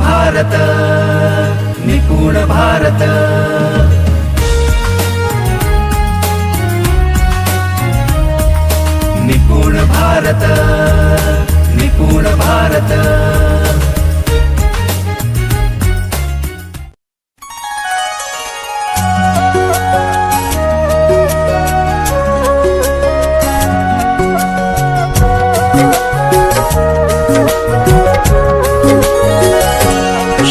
भारत निपुण भारत. निपुण भारत निपुण भारत.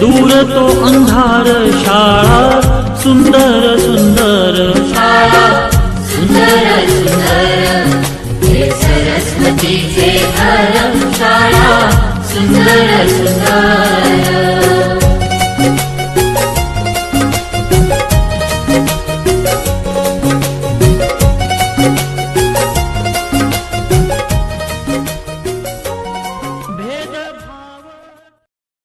दूर तो अंधार शाळा सुंदर सुंदर शाळा. सुंदर सुंदर सरस्वतीचे घर शाळा. सुंदर सुंदर